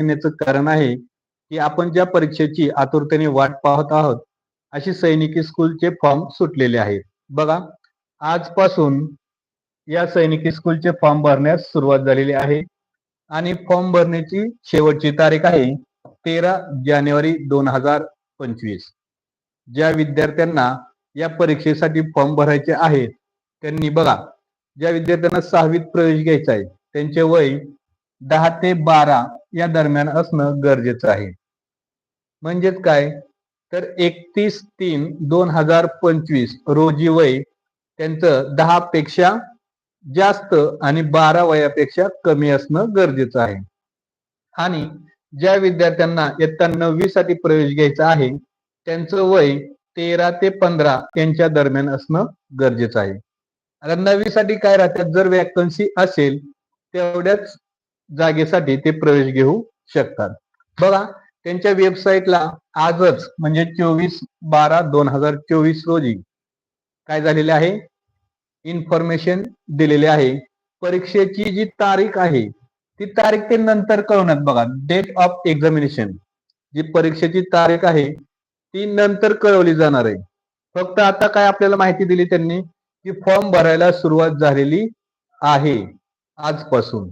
सांगण्याचं कारण आहे की आपण ज्या परीक्षेची आतुरतेने वाट पाहत आहोत अशी सैनिकी स्कूलचे फॉर्म सुटलेले आहेत. बघा आजपासून या सैनिकी स्कूलचे फॉर्म भरण्यास सुरुवात झालेली आहे. आणि फॉर्म भरण्याची शेवटची तारीख आहे तेरा जानेवारी दोन हजार पंचवीस. ज्या विद्यार्थ्यांना या परीक्षेसाठी फॉर्म भरायचे आहेत त्यांनी बघा ज्या विद्यार्थ्यांना सहावीत प्रवेश घ्यायचा आहे त्यांचे वय दहा ते बारा या दरम्यान असणं गरजेचं आहे. म्हणजेच काय? तर एकतीस तीन दोन हजार पंचवीस रोजी वय त्यांचं दहा पेक्षा जास्त आणि बारा वयापेक्षा कमी असणं गरजेचं आहे. आणि ज्या विद्यार्थ्यांना इयत्ता नववी साठी प्रवेश घ्यायचा आहे त्यांचं वय तेरा ते पंधरा यांच्या दरम्यान असणं गरजेचं आहे. आता नववी साठी काय राहतात? जर वॅकन्सी असेल तेवढ्याच जागेसाठी ते प्रवेश घेऊ शकतात. बघा त्यांच्या वेबसाईटला आजच म्हणजे चोवीस बारा दोन हजार चोवीस रोजी काय झालेले आहे? इन्फॉर्मेशन दिलेले आहे. परीक्षेची जी तारीख आहे ती तारीख ते नंतर कळवण्यात बघा. डेट ऑफ एक्झामिनेशन जी परीक्षेची तारीख आहे ती नंतर कळवली जाणार आहे. फक्त आता काय आपल्याला माहिती दिली त्यांनी? की फॉर्म भरायला सुरुवात झालेली आहे आजपासून.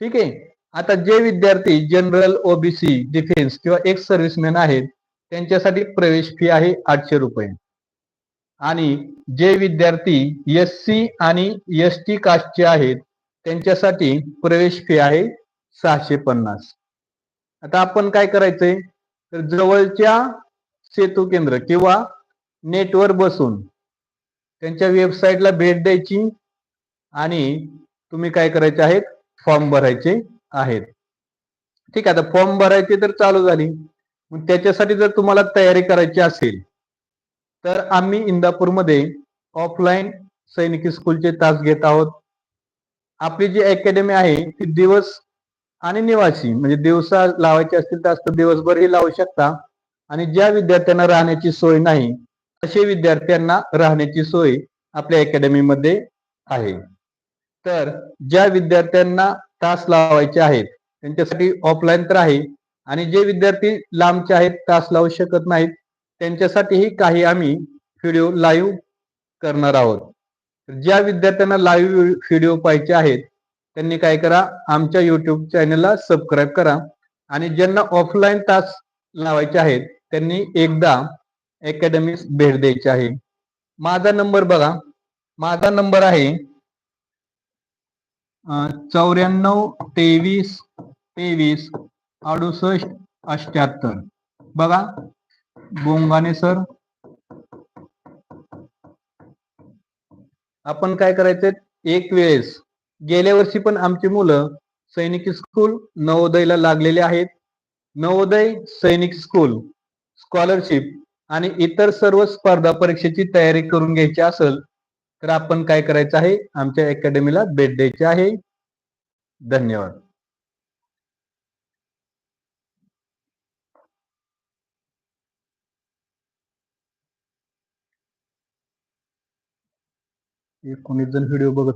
ठीक आहे? आता जे विद्यार्थी जनरल ओबीसी डिफेन्स किंवा एक्स सर्व्हिसमॅन आहेत त्यांच्यासाठी प्रवेश फी आहे आठशे रुपये. आणि जे विद्यार्थी एस सी आणि एस टी कास्टचे आहेत त्यांच्यासाठी प्रवेश फी आहे सहाशे पन्नास. आता आपण काय करायचंय? तर जवळच्या सेतू केंद्र किंवा नेटवर बसून त्यांच्या वेबसाईटला भेट द्यायची आणि तुम्ही काय करायचे आहेत? फॉर्म भरायचे आहेत. ठीक आहे आता फॉर्म भरायचे तर चालू झाली. मग त्याच्यासाठी जर तुम्हाला तयारी करायची असेल तर आम्ही इंदापूरमध्ये ऑफलाईन सैनिकी स्कूलचे तास घेत आहोत. आपली जी अकॅडमी आहे ती दिवस आणि निवासी म्हणजे दिवसा लावायचे असतील तर दिवसभरही लावू शकता. आणि ज्या विद्यार्थ्यांना राहण्याची सोय नाही असे विद्यार्थ्यांना राहण्याची सोय आपल्या अकॅडमीमध्ये आहे. तर ज्या विद्यार्थ्यांना तास लावायचे आहेत त्यांच्यासाठी ऑफलाईन तर आहे. आणि जे विद्यार्थी लांबचे आहेत तास लावू शकत नाहीत त्यांच्यासाठीही काही आम्ही व्हिडिओ लाईव्ह करणार आहोत. ज्या विद्यार्थ्यांना लाईव्ह व्हिडिओ पाहिजे आहेत त्यांनी काय करा आमच्या युट्यूब चॅनलला सबस्क्राईब करा. आणि ज्यांना ऑफलाईन तास लावायचे आहेत त्यांनी एकदा अकॅडमीस भेट द्यायची आहे. माझा नंबर बघा. माझा नंबर आहे चौऱ्याण्णव तेवीस तेवीस अडुसष्ट अष्ट्याहत्तर बघा. बोंगाने सर. आपण काय करायचंय? एक वेळेस. गेल्या वर्षी पण आमची मुलं सैनिक स्कूल नवोदयला लागलेले आहेत. नवोदय सैनिक स्कूल स्कॉलरशिप आणि इतर सर्व स्पर्धा परीक्षेची तयारी करून घ्यायची असेल तर आपण काय करायचं आहे? आमच्या अकॅडमीला भेट द्यायची आहे. धन्यवाद. एकोणीस जण व्हिडिओ बघत